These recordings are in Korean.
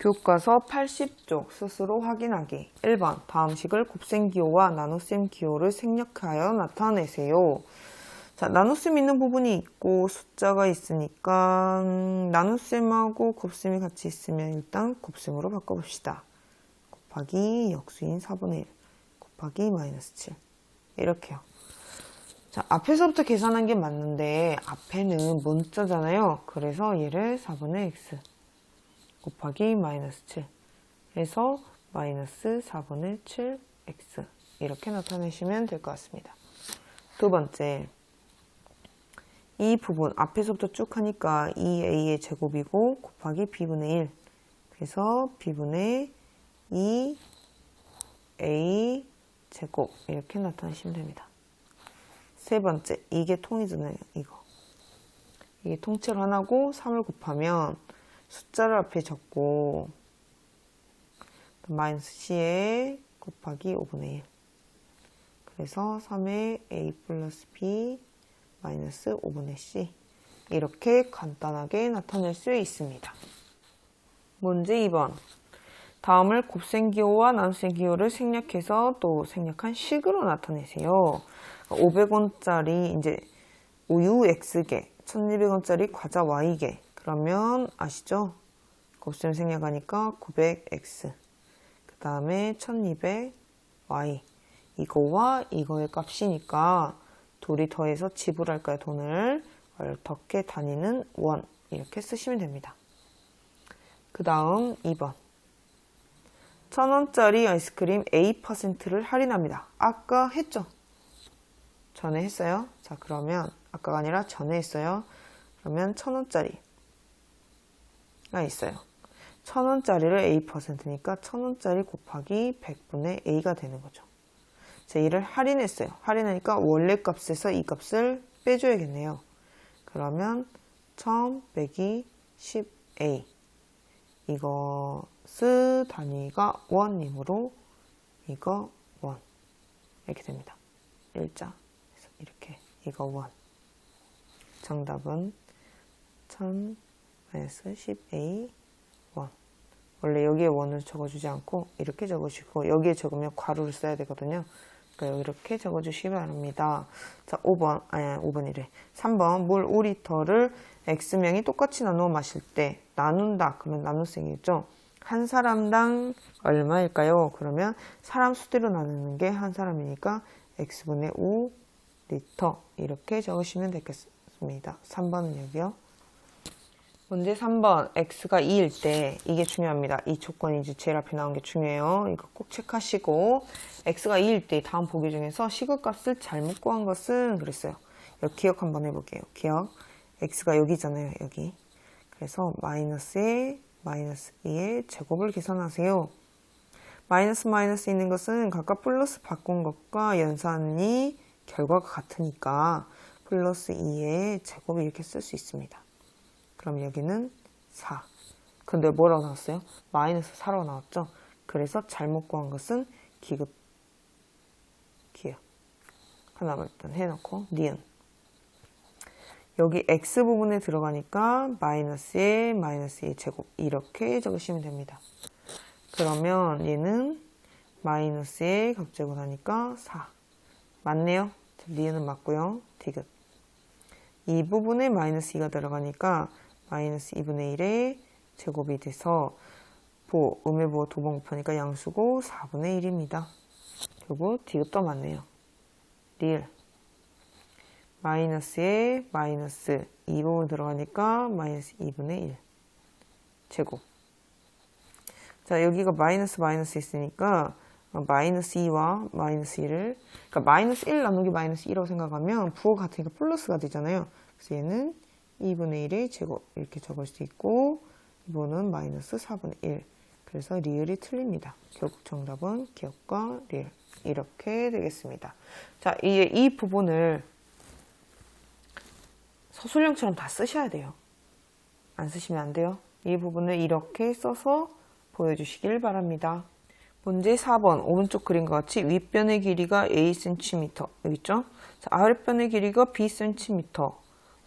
교과서 80쪽 스스로 확인하기 1번 다음 식을 곱셈 기호와 나눗셈 기호를 생략하여 나타내세요. 자, 나눗셈 있는 부분이 있고 숫자가 있으니까 음, 나눗셈하고 곱셈이 같이 있으면 일단 곱셈으로 바꿔봅시다. 곱하기 역수인 4분의 1 곱하기 마이너스 7 이렇게요. 자, 앞에서부터 계산한 게 맞는데 앞에는 문자잖아요. 그래서 얘를 4분의 x 곱하기 마이너스 7 해서 마이너스 4분의 7x 이렇게 나타내시면 될 것 같습니다. 두 번째 이 부분 앞에서부터 쭉 하니까 2a의 제곱이고 곱하기 b분의 1 그래서 b분의 2a 제곱 이렇게 나타내시면 됩니다. 세 번째 이게 통이잖아요. 이거 이게 통째로 하나고 3을 곱하면 숫자를 앞에 적고 마이너스 c에 곱하기 5분의 1 그래서 3의 a 플러스 b 마이너스 5분의 c 이렇게 간단하게 나타낼 수 있습니다. 문제 2번 다음을 곱셈 기호와 나눗셈 기호를 생략해서 또 생략한 식으로 나타내세요. 500원짜리 이제 우유 X개, 1200원짜리 과자 Y개 그러면 아시죠? 곱셈 생략하니까 900X 그 다음에 1200Y 이거와 이거의 값이니까 둘이 더해서 지불할까요? 돈을 어떻게 다니는 원 이렇게 쓰시면 됩니다. 그 다음 2번 천원짜리 아이스크림 A%를 할인합니다. 아까 했죠? 전에 했어요? 자 그러면 아까가 아니라 전에 했어요. 그러면 천원짜리 가 있어요. 천원짜리를 A%니까 천원짜리 곱하기 100분의 A가 되는 거죠. 자, 이를 할인했어요. 할인하니까 원래 값에서 이 값을 빼줘야겠네요. 그러면 1000 빼기 10A 이것을 단위가 원이므로 이거 원 이렇게 됩니다. 일자 이렇게 이거 원 정답은 1000 마이너스 10A 원 원래 여기에 원을 적어주지 않고 이렇게 적으시고 여기에 적으면 괄호를 써야 되거든요. 그러니까 이렇게 적어주시기 바랍니다. 자, 5번, 아니, 5번이래. 3번, 물 5리터를 X명이 똑같이 나누어 마실 때 나눈다. 그러면 나눗셈이겠죠? 한 사람당 얼마일까요? 그러면 사람 수대로 나누는 게 한 사람이니까 X분의 5 리터. 이렇게 적으시면 되겠습니다. 3번은 여기요. 문제 3번 x가 2일 때 이게 중요합니다. 이 조건이 이제 제일 앞에 나온 게 중요해요. 이거 꼭 체크하시고 x가 2일 때 다음 보기 중에서 시그값을 잘못 구한 것은 그랬어요. 여기 기억 한번 해볼게요. 기억 x가 여기잖아요. 여기 그래서 마이너스에 마이너스 2의 제곱을 계산하세요. 마이너스 마이너스 있는 것은 각각 플러스 바꾼 것과 연산이 결과가 같으니까 플러스 2의 제곱 이렇게 쓸 수 있습니다. 그럼 여기는 4. 근데 뭐라고 나왔어요? 마이너스 4라고 나왔죠? 그래서 잘못 구한 것은 기급 기억. 하나만 일단 해놓고 니은. 여기 x 부분에 들어가니까 마이너스에 마이너스 2 제곱 이렇게 적으시면 됩니다. 그러면 얘는 마이너스에 값제곱 하니까 4. 맞네요. 니은은 맞고요. 디귿. 이 부분에 마이너스 2가 들어가니까 마이너스 2분의 1의 제곱이 돼서 보, 음의 부호 두번 곱하니까 양수고 4분의 1입니다. 그리고 디귿도 맞네요. 리을 마이너스에 마이너스 2 부분 들어가니까 마이너스 2분의 1 제곱 자 여기가 마이너스 마이너스 있으니까 마이너스 2와 마이너스 1을 그러니까 마이너스 1 나누기 마이너스 2라고 생각하면 부호가 같으니까 플러스가 되잖아요. 그래서 얘는 2분의 1의 제곱 이렇게 적을 수 있고 이번은 마이너스 4분의 1 그래서 리을이 틀립니다. 결국 정답은 기억과 리을 이렇게 되겠습니다. 자 이제 이 부분을 서술형처럼 다 쓰셔야 돼요. 안 쓰시면 안 돼요. 이 부분을 이렇게 써서 보여주시길 바랍니다. 문제 4번 오른쪽 그림과 같이 윗변의 길이가 a cm 여기 있죠? 자, 아랫변의 길이가 b cm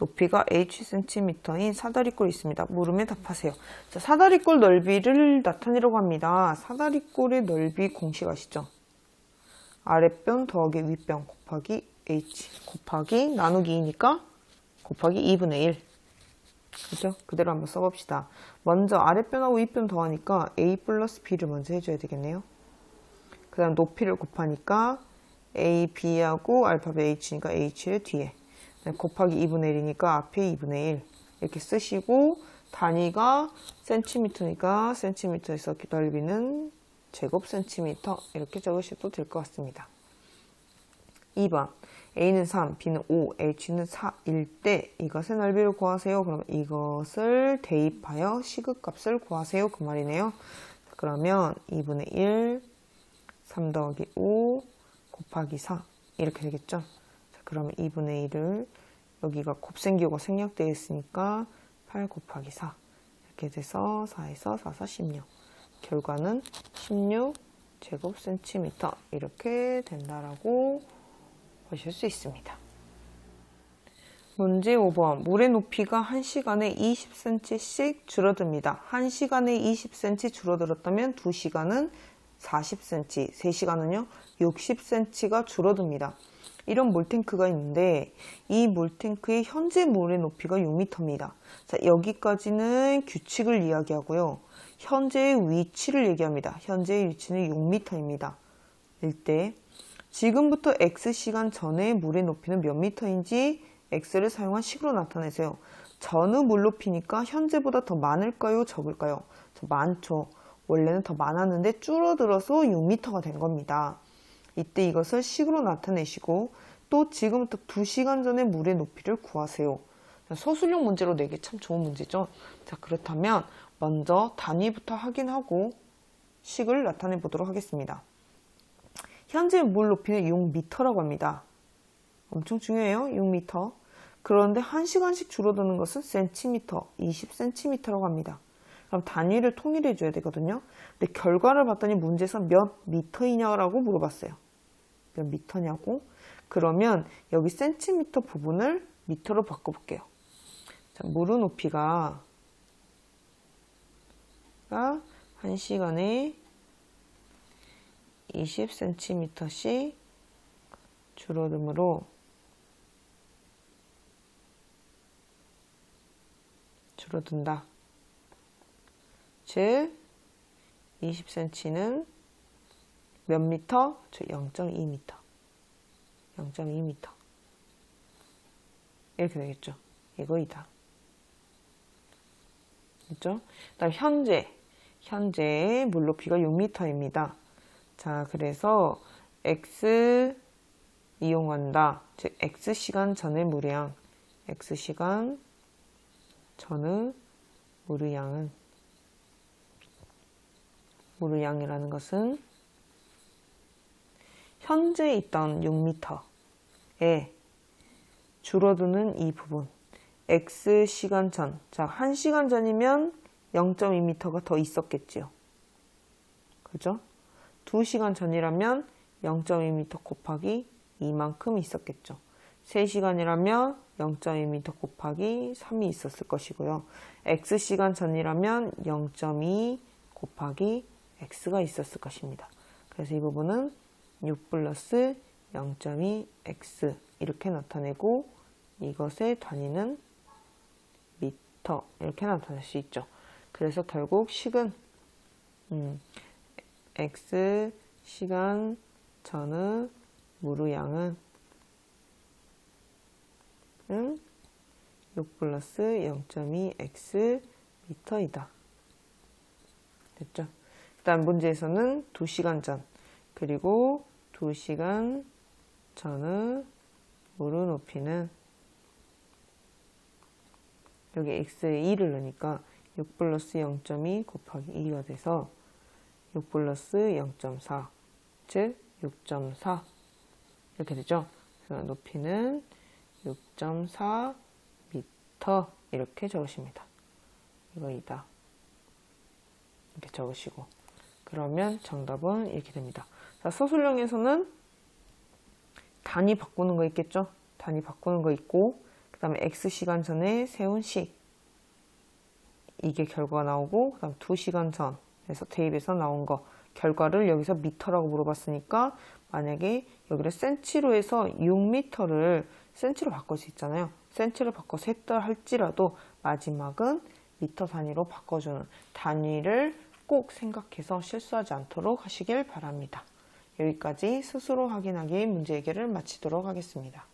높이가 h cm인 사다리꼴이 있습니다. 물으면 답하세요. 자, 사다리꼴 넓이를 나타내려고 합니다. 사다리꼴의 넓이 공식 아시죠? 아랫변 더하기 윗변 곱하기 h 곱하기 나누기 2니까 곱하기 2분의 1. 그죠? 그대로 한번 써봅시다. 먼저 아랫변하고 윗변 더하니까 a 플러스 b를 먼저 해줘야 되겠네요. 그 다음 높이를 곱하니까 a, b하고 알파벳 h니까 h를 뒤에 네, 곱하기 2분의 1이니까 앞에 2분의 1 이렇게 쓰시고 단위가 센티미터니까 센티미터에서 넓이는 제곱 센티미터 이렇게 적으셔도 될 것 같습니다. 2번 A는 3, B는 5, H는 4일 때 이것의 넓이를 구하세요. 그럼 이것을 대입하여 시극값을 구하세요. 그 말이네요. 그러면 2분의 1, 3 더하기 5 곱하기 4 이렇게 되겠죠. 자, 그러면 2분의 1을 여기가 곱생기호가 생략되어 있으니까 8 곱하기 4 이렇게 돼서 4에서 4, 4, 16 결과는 16 제곱 센티미터 이렇게 된다라고 보실 수 있습니다. 문제 5번. 물의 높이가 1시간에 20cm씩 줄어듭니다. 1시간에 20cm 줄어들었다면 2시간은 40cm, 3시간은요 60cm가 줄어듭니다. 이런 물탱크가 있는데 이 물탱크의 현재 물의 높이가 6m입니다. 자, 여기까지는 규칙을 이야기하고요. 현재의 위치를 얘기합니다. 현재의 위치는 6m입니다. 일때 지금부터 x시간 전의 물의 높이는 몇 미터인지 x를 사용한 식으로 나타내세요. 전의 물 높이니까 현재보다 더 많을까요? 적을까요? 더 많죠. 원래는 더 많았는데 줄어들어서 6m가 된 겁니다. 이때 이것을 식으로 나타내시고 또 지금부터 2시간 전의 물의 높이를 구하세요. 서술형 문제로 내기 참 좋은 문제죠. 자, 그렇다면 먼저 단위부터 확인하고 식을 나타내 보도록 하겠습니다. 현재 물 높이는 6m라고 합니다. 엄청 중요해요. 6m. 그런데 1시간씩 줄어드는 것은 센티미터, 20cm라고 합니다. 그럼 단위를 통일해 줘야 되거든요. 근데 결과를 봤더니 문제에서 몇 미터이냐라고 물어봤어요. 몇 미터냐고? 그러면 여기 센티미터 부분을 미터로 바꿔볼게요. 자, 물의 높이가 1시간에 20cm씩 줄어들므로 줄어든다. 즉 20cm는 몇 미터? 저 0.2m. 0.2m. 이렇게 되겠죠. 이거이다. 그죠? 그다음 현재 현재 물 높이가 6m입니다. 자, 그래서 x 이용한다. 즉 x 시간 전의 물량, x 시간 전의 물의 양은 물의 양이라는 것은 현재 있던 6m에 줄어드는 이 부분 x 시간 전. 자, 1시간 전이면 0.2m가 더 있었겠지요. 그죠? 2시간 전이라면 0.2m 곱하기 이만큼 있었겠죠. 3시간이라면 0.2m 곱하기 3이 있었을 것이고요. x시간 전이라면 0.2 곱하기 x가 있었을 것입니다. 그래서 이 부분은 6 플러스 0.2x 이렇게 나타내고 이것의 단위는 미터 이렇게 나타낼 수 있죠. 그래서 결국 식은 음, x 시간 전의 무르 양은 음, 6 플러스 0.2x 미터이다. 됐죠? 그 다음 문제에서는 2시간 전 그리고 2시간 전의 무르 높이는 여기 x에 2를 넣으니까 6 플러스 0.2 곱하기 2가 돼서 6 플러스 0.4, 즉 6.4 이렇게 되죠. 그래서 높이는 6.4 미터 이렇게 적으십니다. 이거이다. 이렇게 적으시고 그러면 정답은 이렇게 됩니다. 자, 서술형에서는 단위 바꾸는 거 있겠죠? 단위 바꾸는 거 있고 그 다음에 X시간 전에 세운 시. 이게 결과가 나오고, 그 다음 2시간 전에서 대입에서 나온 거. 결과를 여기서 미터라고 물어봤으니까, 만약에 여기를 센치로 해서 6미터를 센치로 바꿀 수 있잖아요. 센치로 바꿔서 했다 할지라도 마지막은 미터 단위로 바꿔주는 단위를 꼭 생각해서 실수하지 않도록 하시길 바랍니다. 여기까지 스스로 확인하기 문제 해결을 마치도록 하겠습니다.